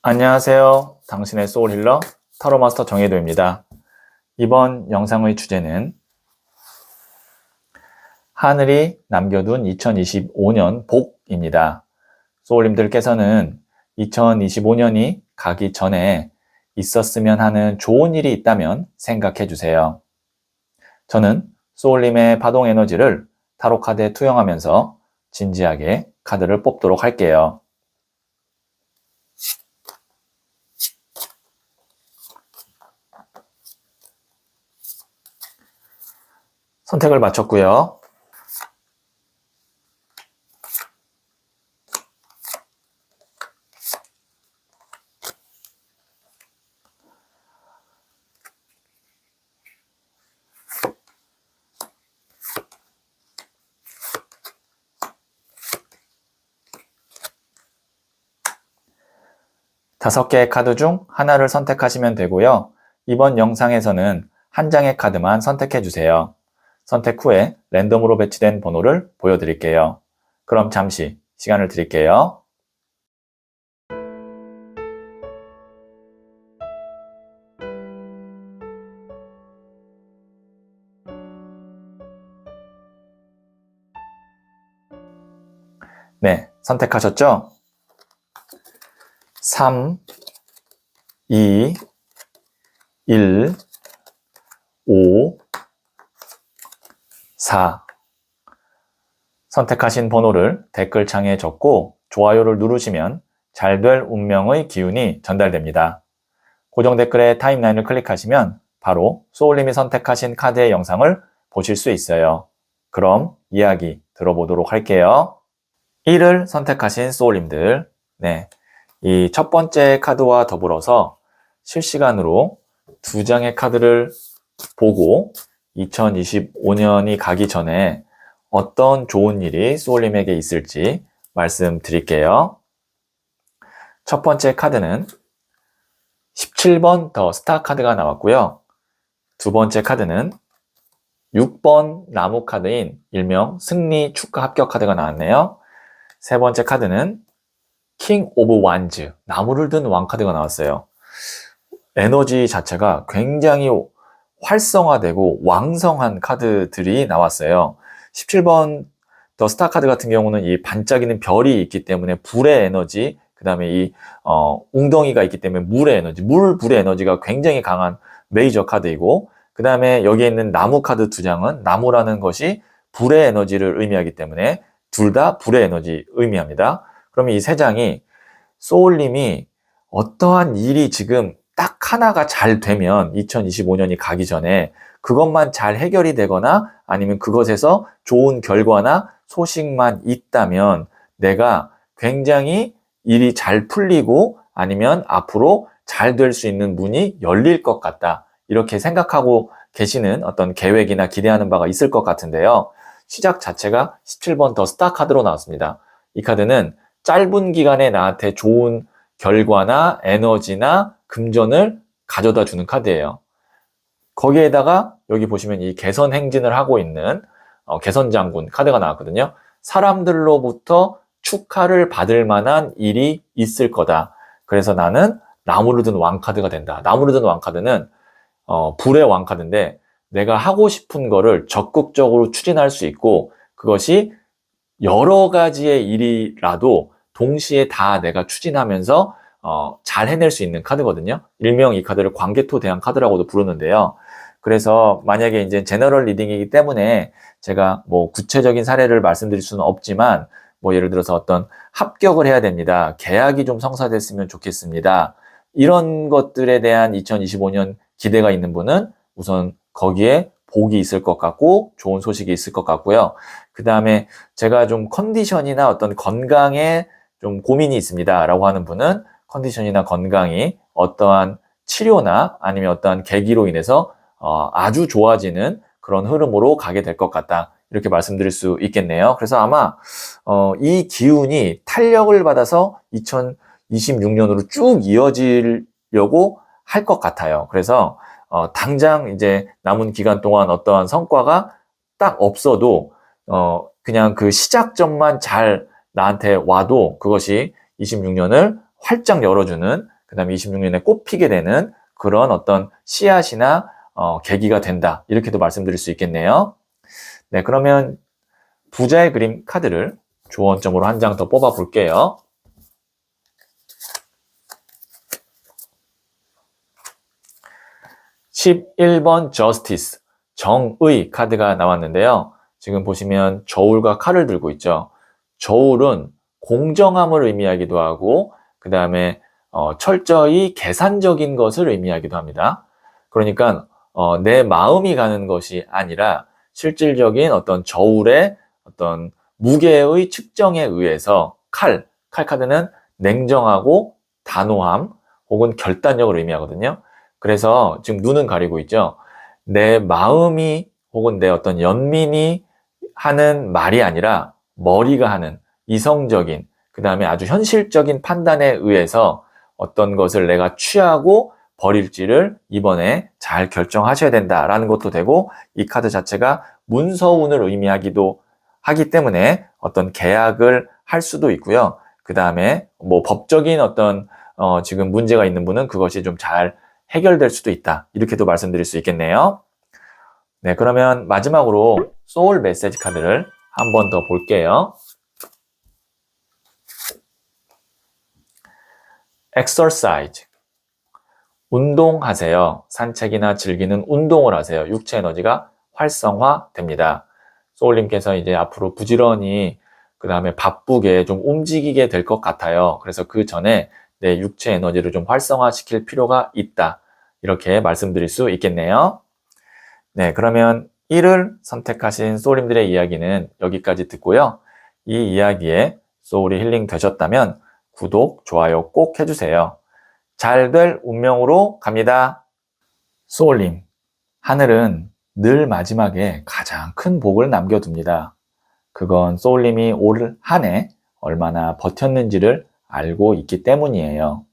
안녕하세요. 당신의 소울힐러 타로 마스터 정혜도입니다. 이번 영상의 주제는 하늘이 남겨둔 2025년 복입니다. 소울님들께서는 2025년이 가기 전에 있었으면 하는 좋은 일이 있다면 생각해 주세요. 저는 소울님의 파동 에너지를 타로 카드에 투영하면서 진지하게 카드를 뽑도록 할게요. 선택을 마쳤고요. 다섯 개의 카드 중 하나를 선택하시면 되고요. 이번 영상에서는 한 장의 카드만 선택해 주세요. 선택 후에 랜덤으로 배치된 번호를 보여드릴게요. 그럼 잠시 시간을 드릴게요. 네, 선택하셨죠? 3, 2, 1, 5, 4. 선택하신 번호를 댓글창에 적고 좋아요를 누르시면 잘 될 운명의 기운이 전달됩니다. 고정 댓글에 타임라인을 클릭하시면 바로 소울님이 선택하신 카드의 영상을 보실 수 있어요. 그럼 이야기 들어보도록 할게요. 1을 선택하신 소울님들. 네. 이 첫 번째 카드와 더불어서 실시간으로 두 장의 카드를 보고 2025년이 가기 전에 어떤 좋은 일이 소울님에게 있을지 말씀드릴게요. 첫 번째 카드는 17번 더 스타 카드가 나왔고요. 두 번째 카드는 6번 나무 카드인 일명 승리 축하 합격 카드가 나왔네요. 세 번째 카드는 킹 오브 완즈 나무를 든 왕 카드가 나왔어요. 에너지 자체가 굉장히 활성화되고 왕성한 카드들이 나왔어요. 17번 더 스타 카드 같은 경우는 이 반짝이는 별이 있기 때문에 불의 에너지, 그 다음에 이, 어, 웅덩이가 있기 때문에 물의 에너지, 물, 불의 에너지가 굉장히 강한 메이저 카드이고, 그 다음에 여기에 있는 나무 카드 두 장은 나무라는 것이 불의 에너지를 의미하기 때문에 둘 다 불의 에너지 의미합니다. 그러면 이 세 장이 소울님이 어떠한 일이 지금 딱 하나가 잘 되면 2025년이 가기 전에 그것만 잘 해결이 되거나 아니면 그것에서 좋은 결과나 소식만 있다면 내가 굉장히 일이 잘 풀리고 아니면 앞으로 잘 될 수 있는 문이 열릴 것 같다. 이렇게 생각하고 계시는 어떤 계획이나 기대하는 바가 있을 것 같은데요. 시작 자체가 17번 더 스타 카드로 나왔습니다. 이 카드는 짧은 기간에 나한테 좋은 결과나 에너지나 금전을 가져다 주는 카드예요. 거기에다가 여기 보시면 이 개선 행진을 하고 있는 어, 개선 장군 카드가 나왔거든요. 사람들로부터 축하를 받을 만한 일이 있을 거다. 그래서 나는 나무를 든 왕카드가 된다. 나무를 든 왕카드는 어, 불의 왕카드인데 내가 하고 싶은 거를 적극적으로 추진할 수 있고 그것이 여러 가지의 일이라도 동시에 다 내가 추진하면서 어, 잘 해낼 수 있는 카드거든요. 일명 이 카드를 광개토 대항 카드라고도 부르는데요. 그래서 만약에 이제 제너럴 리딩이기 때문에 제가 뭐 구체적인 사례를 말씀드릴 수는 없지만 뭐 예를 들어서 어떤 합격을 해야 됩니다. 계약이 좀 성사됐으면 좋겠습니다. 이런 것들에 대한 2025년 기대가 있는 분은 우선 거기에 복이 있을 것 같고 좋은 소식이 있을 것 같고요. 그 다음에 제가 좀 컨디션이나 어떤 건강에 좀 고민이 있습니다. 라고 하는 분은 컨디션이나 건강이 어떠한 치료나 아니면 어떠한 계기로 인해서 어, 아주 좋아지는 그런 흐름으로 가게 될 것 같다. 이렇게 말씀드릴 수 있겠네요. 그래서 아마 어, 이 기운이 탄력을 받아서 2026년으로 쭉 이어지려고 할 것 같아요. 그래서 어, 당장 이제 남은 기간 동안 어떠한 성과가 딱 없어도 어, 그냥 그 시작점만 잘 나한테 와도 그것이 26년을 활짝 열어주는 그 다음에 26년에 꽃 피게 되는 그런 어떤 씨앗이나 어, 계기가 된다. 이렇게도 말씀드릴 수 있겠네요. 네, 그러면 부자의 그림 카드를 조언점으로 한 장 더 뽑아 볼게요. 11번 Justice, 정의 카드가 나왔는데요. 지금 보시면 저울과 칼을 들고 있죠. 저울은 공정함을 의미하기도 하고, 그 다음에 어, 철저히 계산적인 것을 의미하기도 합니다. 그러니까 어, 내 마음이 가는 것이 아니라 실질적인 어떤 저울의 어떤 무게의 측정에 의해서 칼, 칼 카드는 냉정하고 단호함 혹은 결단력을 의미하거든요. 그래서 지금 눈은 가리고 있죠. 내 마음이 혹은 내 어떤 연민이 하는 말이 아니라 머리가 하는 이성적인 그 다음에 아주 현실적인 판단에 의해서 어떤 것을 내가 취하고 버릴지를 이번에 잘 결정하셔야 된다라는 것도 되고 이 카드 자체가 문서운을 의미하기도 하기 때문에 어떤 계약을 할 수도 있고요. 그 다음에 뭐 법적인 어떤 어 지금 문제가 있는 분은 그것이 좀 잘 해결될 수도 있다. 이렇게도 말씀드릴 수 있겠네요. 네, 그러면 마지막으로 소울 메시지 카드를 한 번 더 볼게요. exercise. 운동하세요. 산책이나 즐기는 운동을 하세요. 육체 에너지가 활성화됩니다. 소울님께서 이제 앞으로 부지런히 그 다음에 바쁘게 좀 움직이게 될 것 같아요. 그래서 그 전에 내 육체 에너지를 좀 활성화시킬 필요가 있다. 이렇게 말씀드릴 수 있겠네요. 네, 그러면 1을 선택하신 소울님들의 이야기는 여기까지 듣고요. 이 이야기에 소울이 힐링 되셨다면 구독, 좋아요 꼭 해주세요. 잘 될 운명으로 갑니다. 소울님, 하늘은 늘 마지막에 가장 큰 복을 남겨둡니다. 그건 소울님이 올 한 해 얼마나 버텼는지를 알고 있기 때문이에요.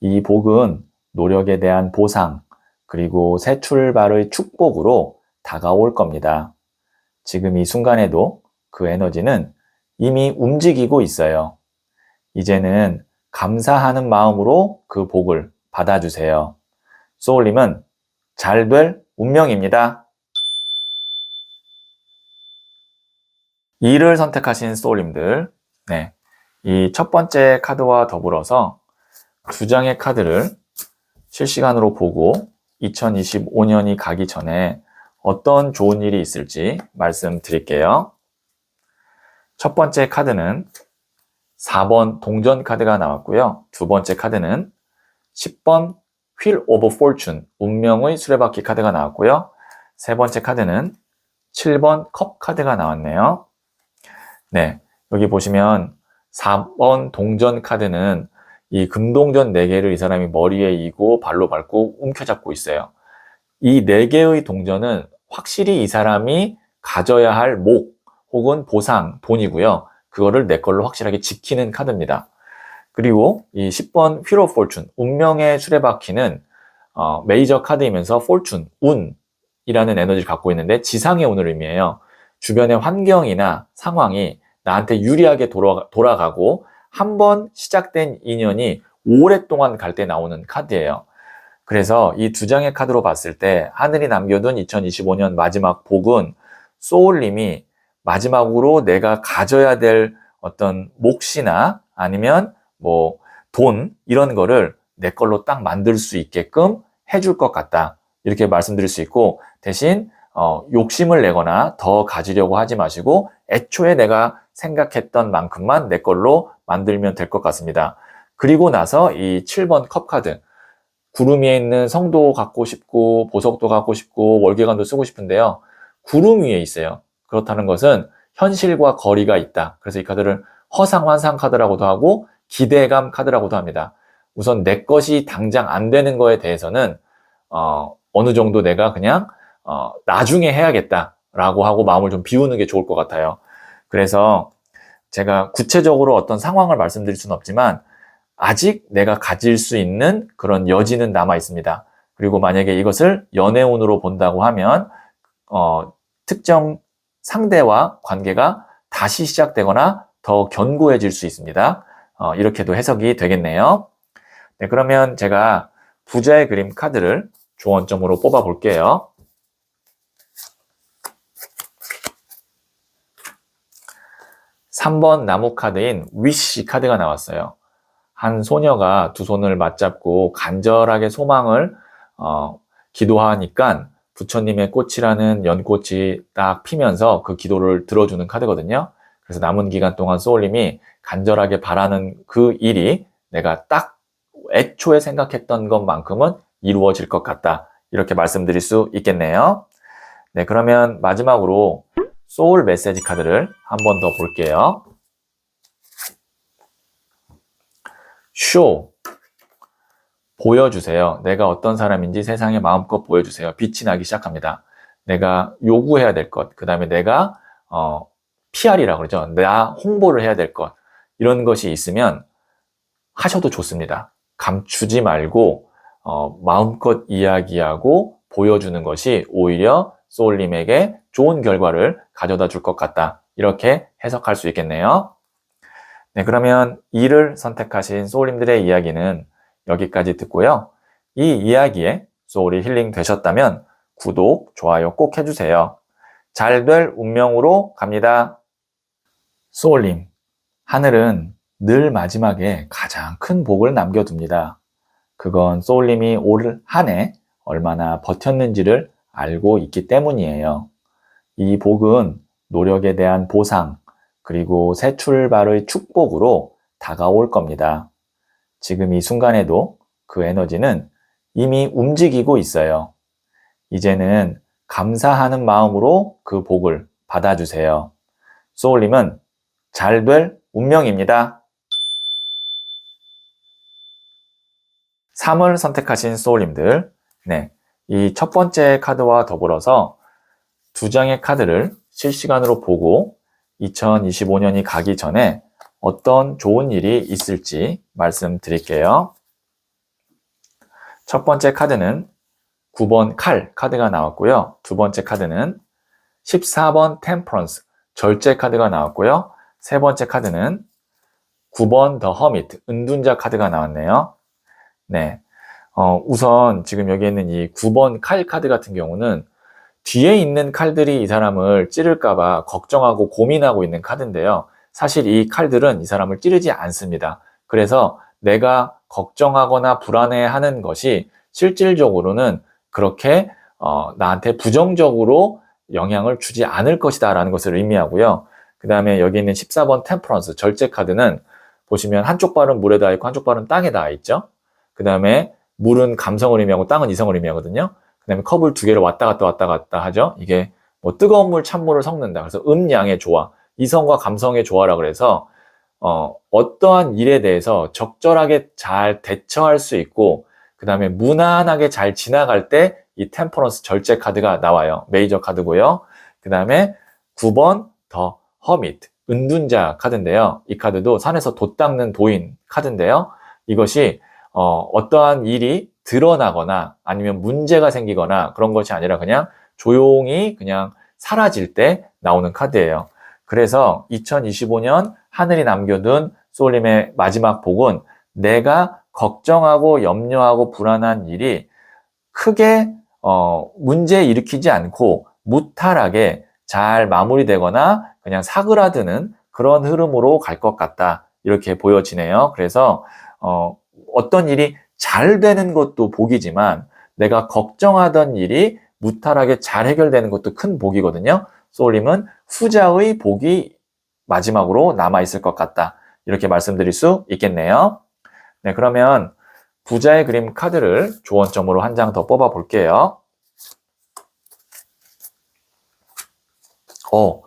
이 복은 노력에 대한 보상, 그리고 새 출발의 축복으로 다가올 겁니다. 지금 이 순간에도 그 에너지는 이미 움직이고 있어요. 이제는 감사하는 마음으로 그 복을 받아주세요. 소울님은 잘 될 운명입니다. 2를 선택하신 소울님들, 네. 이 첫 번째 카드와 더불어서 두 장의 카드를 실시간으로 보고 2025년이 가기 전에 어떤 좋은 일이 있을지 말씀드릴게요. 첫 번째 카드는 4번 동전 카드가 나왔고요. 두 번째 카드는 10번 휠 오브 포춘 운명의 수레바퀴 카드가 나왔고요. 세 번째 카드는 7번 컵 카드가 나왔네요. 네, 여기 보시면 4번 동전 카드는 이 금동전 4개를 이 사람이 머리에 이고 발로 밟고 움켜잡고 있어요. 이 4개의 동전은 확실히 이 사람이 가져야 할 목 혹은 보상, 돈이고요. 그거를 내 걸로 확실하게 지키는 카드입니다. 그리고 이 10번 휘로 폴춘, 운명의 수레바퀴는 어, 메이저 카드이면서 폴춘, 운이라는 에너지를 갖고 있는데 지상의 운을 의미해요. 주변의 환경이나 상황이 나한테 유리하게 돌아, 돌아가고 한 번 시작된 인연이 오랫동안 갈 때 나오는 카드예요. 그래서 이 두 장의 카드로 봤을 때 하늘이 남겨둔 2025년 마지막 복은 소울님이 마지막으로 내가 가져야 될 어떤 몫이나 아니면 뭐 돈 이런 거를 내 걸로 딱 만들 수 있게끔 해줄 것 같다. 이렇게 말씀드릴 수 있고 대신 어, 욕심을 내거나 더 가지려고 하지 마시고 애초에 내가 생각했던 만큼만 내 걸로 만들면 될 것 같습니다. 그리고 나서 이 7번 컵 카드 구름 위에 있는 성도 갖고 싶고 보석도 갖고 싶고 월계관도 쓰고 싶은데요. 구름 위에 있어요. 그렇다는 것은 현실과 거리가 있다. 그래서 이 카드를 허상 환상 카드라고도 하고 기대감 카드라고도 합니다. 우선 내 것이 당장 안 되는 거에 대해서는 어, 어느 정도 내가 그냥 어, 나중에 해야겠다라고 하고 마음을 좀 비우는 게 좋을 것 같아요. 그래서 제가 구체적으로 어떤 상황을 말씀드릴 수는 없지만 아직 내가 가질 수 있는 그런 여지는 남아 있습니다. 그리고 만약에 이것을 연애운으로 본다고 하면 어, 특정 상대와 관계가 다시 시작되거나 더 견고해질 수 있습니다. 어, 이렇게도 해석이 되겠네요. 네, 그러면 제가 부자의 그림 카드를 조언점으로 뽑아 볼게요. 삼 번 나무 카드인 위시 카드가 나왔어요. 한 소녀가 두 손을 맞잡고 간절하게 소망을 어, 기도하니까 부처님의 꽃이라는 연꽃이 딱 피면서 그 기도를 들어주는 카드거든요. 그래서 남은 기간 동안 소울님이 간절하게 바라는 그 일이 내가 딱 애초에 생각했던 것만큼은 이루어질 것 같다. 이렇게 말씀드릴 수 있겠네요. 네, 그러면 마지막으로 소울 메시지 카드를 한 번 더 볼게요. 쇼. 보여주세요. 내가 어떤 사람인지 세상에 마음껏 보여주세요. 빛이 나기 시작합니다. 내가 요구해야 될 것, 그 다음에 내가 어, PR이라고 그러죠. 나 홍보를 해야 될 것. 이런 것이 있으면 하셔도 좋습니다. 감추지 말고 어, 마음껏 이야기하고 보여주는 것이 오히려 소울님에게 좋은 결과를 가져다 줄 것 같다. 이렇게 해석할 수 있겠네요. 네, 그러면 이를 선택하신 소울님들의 이야기는 여기까지 듣고요. 이 이야기에 소울이 힐링 되셨다면 구독, 좋아요 꼭 해주세요. 잘 될 운명으로 갑니다. 소울님, 하늘은 늘 마지막에 가장 큰 복을 남겨둡니다. 그건 소울님이 올 한 해 얼마나 버텼는지를 알고 있기 때문이에요. 이 복은 노력에 대한 보상, 그리고 새 출발의 축복으로 다가올 겁니다. 지금 이 순간에도 그 에너지는 이미 움직이고 있어요. 이제는 감사하는 마음으로 그 복을 받아주세요. 소울님은 잘 될 운명입니다. 3을 선택하신 소울님들, 네. 이 첫 번째 카드와 더불어서 두 장의 카드를 실시간으로 보고 2025년이 가기 전에 어떤 좋은 일이 있을지 말씀드릴게요. 첫 번째 카드는 9번 칼 카드가 나왔고요. 두 번째 카드는 14번 템퍼런스 절제 카드가 나왔고요. 세 번째 카드는 9번 더 허미트 은둔자 카드가 나왔네요. 네. 어, 우선 지금 여기 있는 이 9번 칼 카드 같은 경우는 뒤에 있는 칼들이 이 사람을 찌를까봐 걱정하고 고민하고 있는 카드인데요. 사실 이 칼들은 이 사람을 찌르지 않습니다. 그래서 내가 걱정하거나 불안해하는 것이 실질적으로는 그렇게 어, 나한테 부정적으로 영향을 주지 않을 것이다 라는 것을 의미하고요. 그 다음에 여기 있는 14번 템퍼런스 절제 카드는 보시면 한쪽 발은 물에 닿아 있고 한쪽 발은 땅에 닿아 있죠. 그 다음에 물은 감성을 의미하고 땅은 이성을 의미하거든요. 그 다음에 컵을 두 개를 왔다 갔다 왔다 갔다 하죠. 이게 뭐 뜨거운 물, 찬물을 섞는다. 그래서 음양의 조화, 이성과 감성의 조화라 그래서 어, 어떠한 일에 대해서 적절하게 잘 대처할 수 있고 그 다음에 무난하게 잘 지나갈 때 이 템퍼런스 절제 카드가 나와요. 메이저 카드고요. 그 다음에 9번 더 허밋 은둔자 카드인데요. 이 카드도 산에서 돛 닦는 도인 카드인데요. 이것이 어, 어떠한 일이 드러나거나 아니면 문제가 생기거나 그런 것이 아니라 그냥 조용히 그냥 사라질 때 나오는 카드예요. 그래서 2025년 하늘이 남겨둔 소울님의 마지막 복은 내가 걱정하고 염려하고 불안한 일이 크게 어, 문제 일으키지 않고 무탈하게 잘 마무리되거나 그냥 사그라드는 그런 흐름으로 갈 것 같다. 이렇게 보여지네요. 그래서 어, 어떤 일이 잘 되는 것도 복이지만 내가 걱정하던 일이 무탈하게 잘 해결되는 것도 큰 복이거든요. 소울님은 후자의 복이 마지막으로 남아있을 것 같다. 이렇게 말씀드릴 수 있겠네요. 네, 그러면 부자의 그림 카드를 조언점으로 한 장 더 뽑아 볼게요. 어,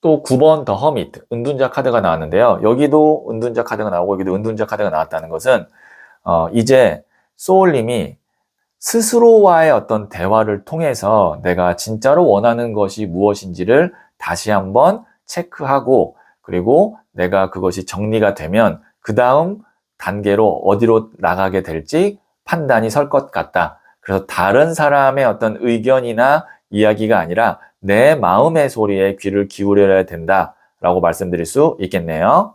또 9번 더 허밋, 은둔자 카드가 나왔는데요. 여기도 은둔자 카드가 나오고 여기도 은둔자 카드가 나왔다는 것은 어, 이제 소울님이 스스로와의 어떤 대화를 통해서 내가 진짜로 원하는 것이 무엇인지를 다시 한번 체크하고 그리고 내가 그것이 정리가 되면 그 다음 단계로 어디로 나가게 될지 판단이 설 것 같다. 그래서 다른 사람의 어떤 의견이나 이야기가 아니라 내 마음의 소리에 귀를 기울여야 된다라고 말씀드릴 수 있겠네요.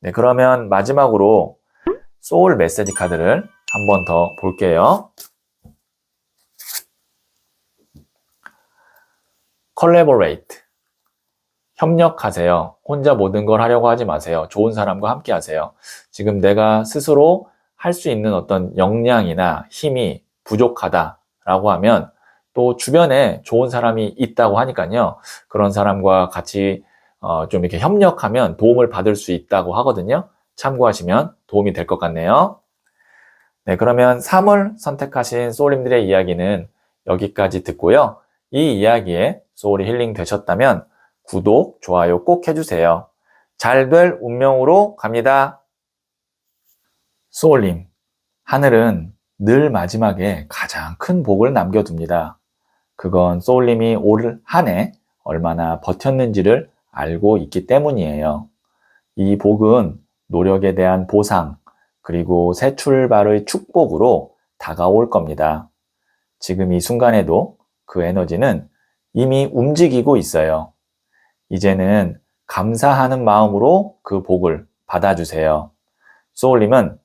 네, 그러면 마지막으로 소울 메시지 카드를 한 번 더 볼게요. collaborate. 협력하세요. 혼자 모든 걸 하려고 하지 마세요. 좋은 사람과 함께 하세요. 지금 내가 스스로 할 수 있는 어떤 역량이나 힘이 부족하다라고 하면 또 주변에 좋은 사람이 있다고 하니까요. 그런 사람과 같이 어, 좀 이렇게 협력하면 도움을 받을 수 있다고 하거든요. 참고하시면 도움이 될 것 같네요. 네, 그러면 3을 선택하신 소울님들의 이야기는 여기까지 듣고요. 이 이야기에 소울이 힐링 되셨다면 구독, 좋아요 꼭 해주세요. 잘 될 운명으로 갑니다. 소울님, 하늘은 늘 마지막에 가장 큰 복을 남겨둡니다. 그건 소울님이 올 한 해 얼마나 버텼는지를 알고 있기 때문이에요. 이 복은 노력에 대한 보상, 그리고 새 출발의 축복으로 다가올 겁니다. 지금 이 순간에도 그 에너지는 이미 움직이고 있어요. 이제는 감사하는 마음으로 그 복을 받아주세요. 소울님은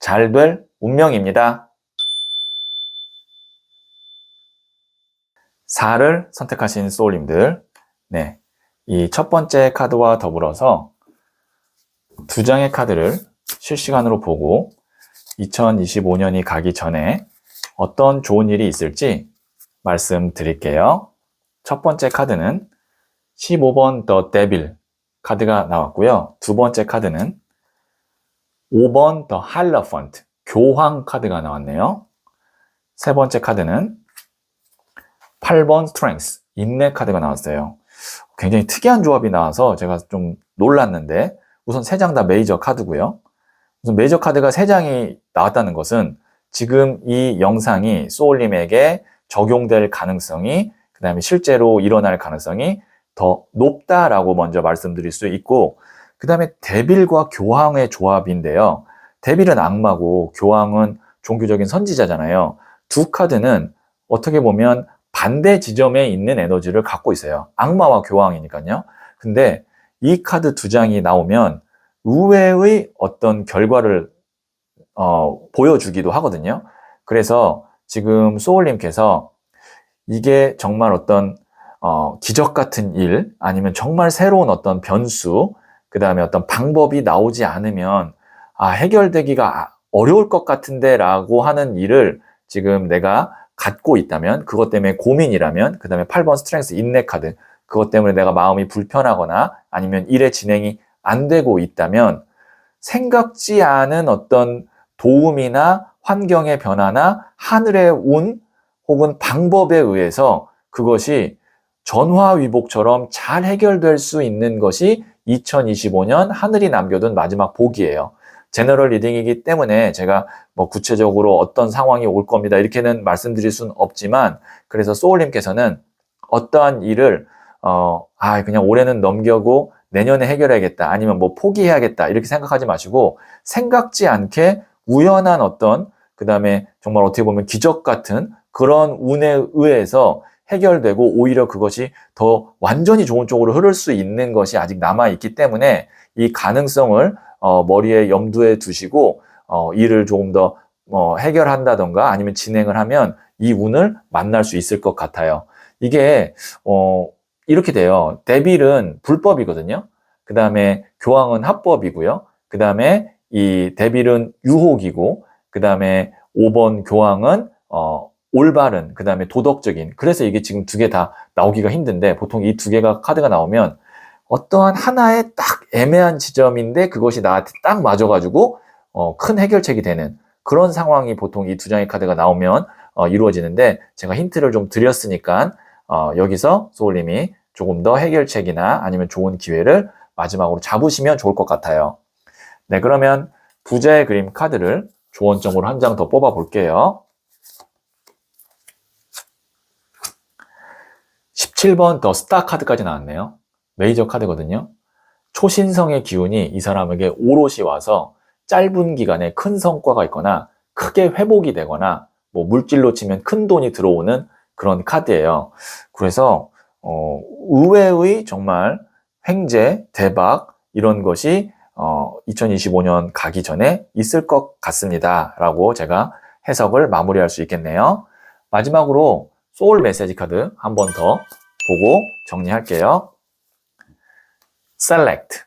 잘 될 운명입니다. 4를 선택하신 소울님들, 네. 이 첫 번째 카드와 더불어서 두 장의 카드를 실시간으로 보고 2025년이 가기 전에 어떤 좋은 일이 있을지 말씀드릴게요. 첫 번째 카드는 15번 더 데빌 카드가 나왔고요. 두 번째 카드는 5번 더 할러펀트 교황 카드가 나왔네요. 세 번째 카드는 8번 스트렝스 인내 카드가 나왔어요. 굉장히 특이한 조합이 나와서 제가 좀 놀랐는데 우선 세 장 다 메이저 카드고요. 우선 메이저 카드가 세 장이 나왔다는 것은 지금 이 영상이 소울님에게 적용될 가능성이 그 다음에 실제로 일어날 가능성이 더 높다라고 먼저 말씀드릴 수 있고 그 다음에 데빌과 교황의 조합인데요. 데빌은 악마고 교황은 종교적인 선지자잖아요. 두 카드는 어떻게 보면 반대 지점에 있는 에너지를 갖고 있어요. 악마와 교황이니까요. 근데 이 카드 두 장이 나오면 의외의 어떤 결과를 어, 보여주기도 하거든요. 그래서 지금 소울님께서 이게 정말 어떤 어, 기적 같은 일 아니면 정말 새로운 어떤 변수 그 다음에 어떤 방법이 나오지 않으면 아, 해결되기가 어려울 것 같은데 라고 하는 일을 지금 내가 갖고 있다면 그것 때문에 고민이라면 그 다음에 8번 스트렝스 인내 카드 그것 때문에 내가 마음이 불편하거나 아니면 일의 진행이 안 되고 있다면 생각지 않은 어떤 도움이나 환경의 변화나 하늘의 운 혹은 방법에 의해서 그것이 전화위복처럼 잘 해결될 수 있는 것이 2025년 하늘이 남겨둔 마지막 복이에요. 제너럴 리딩이기 때문에 제가 뭐 구체적으로 어떤 상황이 올 겁니다. 이렇게는 말씀드릴 수는 없지만 그래서 소울님께서는 어떠한 일을 어, 아, 그냥 올해는 넘겨고 내년에 해결해야겠다. 아니면 뭐 포기해야겠다. 이렇게 생각하지 마시고 생각지 않게 우연한 어떤 그 다음에 정말 어떻게 보면 기적 같은 그런 운에 의해서 해결되고 오히려 그것이 더 완전히 좋은 쪽으로 흐를 수 있는 것이 아직 남아 있기 때문에 이 가능성을 어, 머리에 염두에 두시고 어, 일을 조금 더 어, 해결한다던가 아니면 진행을 하면 이 운을 만날 수 있을 것 같아요. 이게 어, 이렇게 돼요. 데빌은 불법이거든요. 그 다음에 교황은 합법이고요. 그 다음에 이 데빌은 유혹이고 그 다음에 5번 교황은 어, 올바른, 그 다음에 도덕적인. 그래서 이게 지금 두 개 다 나오기가 힘든데 보통 이 두 개가 카드가 나오면 어떠한 하나의 딱 애매한 지점인데 그것이 나한테 딱 맞아가지고 어, 큰 해결책이 되는 그런 상황이 보통 이 두 장의 카드가 나오면 어, 이루어지는데 제가 힌트를 좀 드렸으니까 어, 여기서 소울님이 조금 더 해결책이나 아니면 좋은 기회를 마지막으로 잡으시면 좋을 것 같아요. 네, 그러면 부자의 그림 카드를 조언점으로 한 장 더 뽑아 볼게요. 17번 더 스타 카드까지 나왔네요. 메이저 카드거든요. 초신성의 기운이 이 사람에게 오롯이 와서 짧은 기간에 큰 성과가 있거나 크게 회복이 되거나 뭐 물질로 치면 큰 돈이 들어오는 그런 카드예요. 그래서 어, 의외의 정말 횡재, 대박 이런 것이 어, 2025년 가기 전에 있을 것 같습니다. 라고 제가 해석을 마무리할 수 있겠네요. 마지막으로 소울 메시지 카드 한 번 더 보고 정리할게요. select.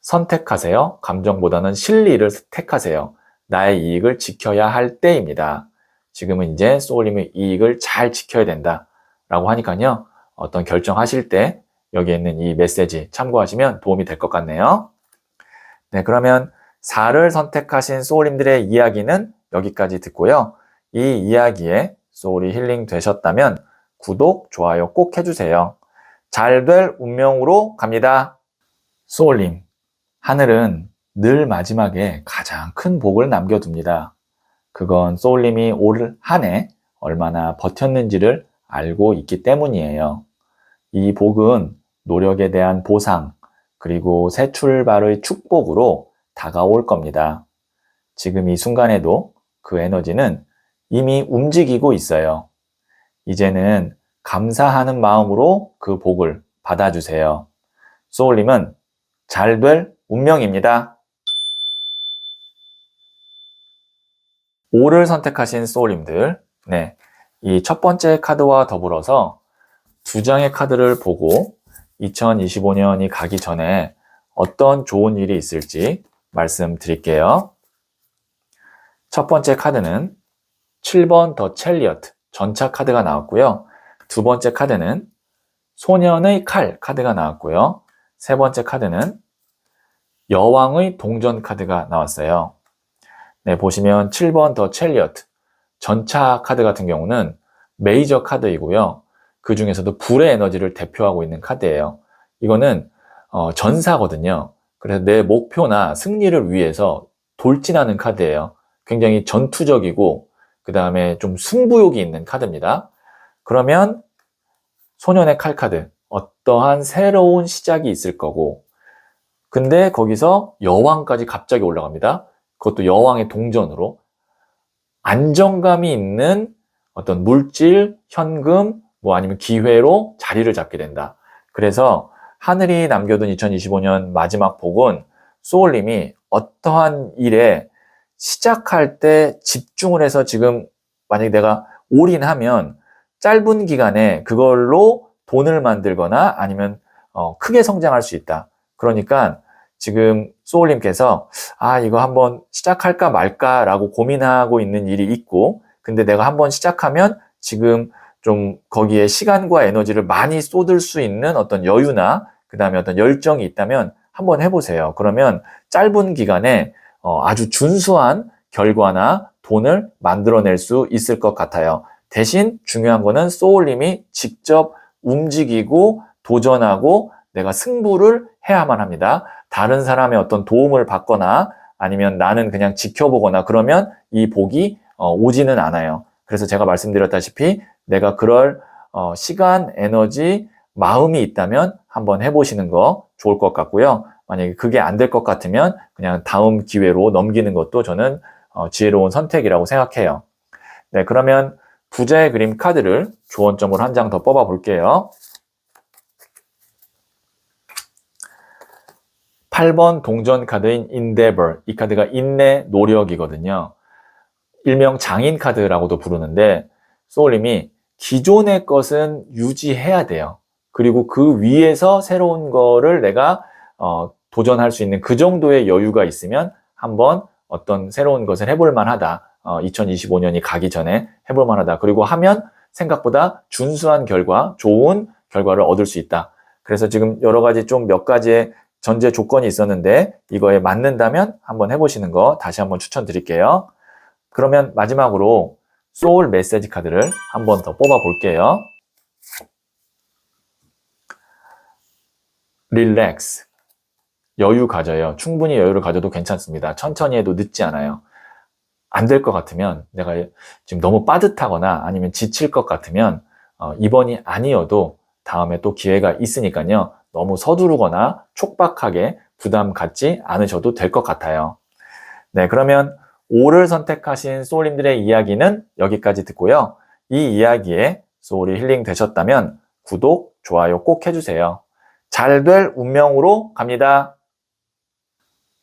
선택하세요. 감정보다는 실리를 택하세요. 나의 이익을 지켜야 할 때입니다. 지금은 이제 소울님의 이익을 잘 지켜야 된다. 라고 하니까요. 어떤 결정하실 때 여기에 있는 이 메시지 참고하시면 도움이 될 것 같네요. 네, 그러면 4를 선택하신 소울님들의 이야기는 여기까지 듣고요. 이 이야기에 소울이 힐링 되셨다면 구독, 좋아요 꼭 해주세요. 잘 될 운명으로 갑니다. 소울님, 하늘은 늘 마지막에 가장 큰 복을 남겨둡니다. 그건 소울님이 올 한 해 얼마나 버텼는지를 알고 있기 때문이에요. 이 복은 노력에 대한 보상, 그리고 새 출발의 축복으로 다가올 겁니다. 지금 이 순간에도 그 에너지는 이미 움직이고 있어요. 이제는 감사하는 마음으로 그 복을 받아주세요. 소울님은 잘 될 운명입니다. 5를 선택하신 소울님들, 네. 이 첫 번째 카드와 더불어서 두 장의 카드를 보고 2025년이 가기 전에 어떤 좋은 일이 있을지 말씀드릴게요. 첫 번째 카드는 7번 더 첼리어트 전차 카드가 나왔고요. 두 번째 카드는 소년의 칼 카드가 나왔고요. 세 번째 카드는 여왕의 동전 카드가 나왔어요. 네, 보시면 7번 더 첼리어트 전차 카드 같은 경우는 메이저 카드이고요. 그 중에서도 불의 에너지를 대표하고 있는 카드예요. 이거는 어, 전사거든요. 그래서 내 목표나 승리를 위해서 돌진하는 카드예요. 굉장히 전투적이고 그 다음에 좀 승부욕이 있는 카드입니다. 그러면 소년의 칼 카드 어떠한 새로운 시작이 있을 거고 근데 거기서 여왕까지 갑자기 올라갑니다. 그것도 여왕의 동전으로 안정감이 있는 어떤 물질, 현금, 뭐 아니면 기회로 자리를 잡게 된다. 그래서 하늘이 남겨둔 2025년 마지막 복은 소울님이 어떠한 일에 시작할 때 집중을 해서 지금 만약에 내가 올인하면 짧은 기간에 그걸로 돈을 만들거나 아니면 어, 크게 성장할 수 있다. 그러니까 지금 소울님께서 아 이거 한번 시작할까 말까라고 고민하고 있는 일이 있고 근데 내가 한번 시작하면 지금 좀 거기에 시간과 에너지를 많이 쏟을 수 있는 어떤 여유나 그 다음에 어떤 열정이 있다면 한번 해보세요. 그러면 짧은 기간에 어, 아주 준수한 결과나 돈을 만들어낼 수 있을 것 같아요. 대신 중요한 거는 소울님이 직접 움직이고 도전하고 내가 승부를 해야만 합니다. 다른 사람의 어떤 도움을 받거나 아니면 나는 그냥 지켜보거나 그러면 이 복이 어, 오지는 않아요. 그래서 제가 말씀드렸다시피 내가 그럴 어, 시간, 에너지, 마음이 있다면 한번 해보시는 거 좋을 것 같고요. 만약에 그게 안 될 것 같으면 그냥 다음 기회로 넘기는 것도 저는 어, 지혜로운 선택이라고 생각해요. 네, 그러면 부자의 그림 카드를 조언점으로 한 장 더 뽑아 볼게요. 8번 동전 카드인 Endeavor. 이 카드가 인내, 노력이거든요. 일명 장인 카드라고도 부르는데, 소울님이 기존의 것은 유지해야 돼요. 그리고 그 위에서 새로운 거를 내가 어, 도전할 수 있는 그 정도의 여유가 있으면 한번 어떤 새로운 것을 해볼 만하다. 어, 2025년이 가기 전에 해볼 만하다. 그리고 하면 생각보다 준수한 결과, 좋은 결과를 얻을 수 있다. 그래서 지금 여러 가지 좀 몇 가지의 전제 조건이 있었는데 이거에 맞는다면 한번 해보시는 거 다시 한번 추천드릴게요. 그러면 마지막으로 소울 메시지 카드를 한번 더 뽑아 볼게요. 릴렉스. 여유 가져요. 충분히 여유를 가져도 괜찮습니다. 천천히 해도 늦지 않아요. 안 될 것 같으면 내가 지금 너무 빠듯하거나 아니면 지칠 것 같으면 어, 이번이 아니어도 다음에 또 기회가 있으니까요. 너무 서두르거나 촉박하게 부담 갖지 않으셔도 될 것 같아요. 네, 그러면 5를 선택하신 소울님들의 이야기는 여기까지 듣고요. 이 이야기에 소울이 힐링 되셨다면 구독, 좋아요 꼭 해주세요. 잘 될 운명으로 갑니다.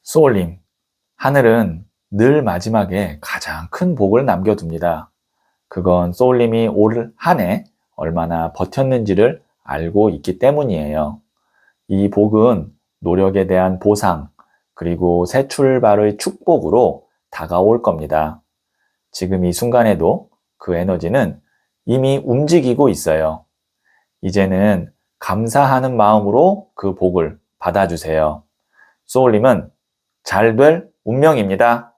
소울님, 하늘은 늘 마지막에 가장 큰 복을 남겨둡니다. 그건 소울님이 올 한 해 얼마나 버텼는지를 알고 있기 때문이에요. 이 복은 노력에 대한 보상, 그리고 새 출발의 축복으로 다가올 겁니다. 지금 이 순간에도 그 에너지는 이미 움직이고 있어요. 이제는 감사하는 마음으로 그 복을 받아주세요. 소울님은 잘 될 운명입니다.